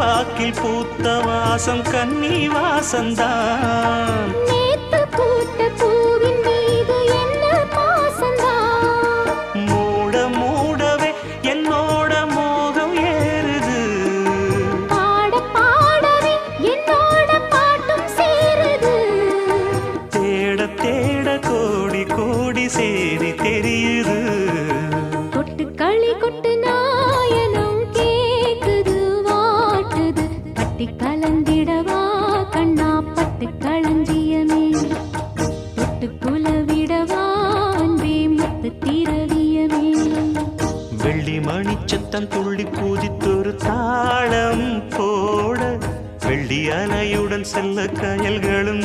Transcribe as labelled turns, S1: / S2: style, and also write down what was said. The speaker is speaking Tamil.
S1: வாக்கில் பூத்த வாசம் கன்னி வாசந்தான் சேரி தெரியுது.
S2: கொட்டு களி கொட்டு நாயனம் கேக்குது வாட்டுது. கட்டி கலந்திடவா கண்ணா பட்டு களஞ்சியமே தொட்டு குலவிடவா அன்பே முத்து திரவியமே
S1: வெள்ளி மணிச்சத்தம் துள்ளி பூஜித்தொரு தாளம் போட வெள்ளி அலையுடன் செல்ல கயல்களும்